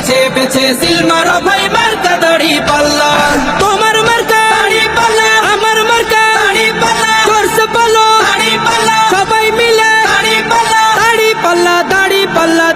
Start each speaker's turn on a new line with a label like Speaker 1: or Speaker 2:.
Speaker 1: পেছে পেছে সিলমারো ভাই মার্কা দাড়ি পাল্লা। তোমার মার্কা দাড়ি পাল্লা। আমার মার্কা দাড়ি পাল্লা। করছে পালো। দাড়ি পাল্লা। সবাই মিলে দাড়ি পাল্লা। দাড়ি পাল্লা দাড়ি পাল্লা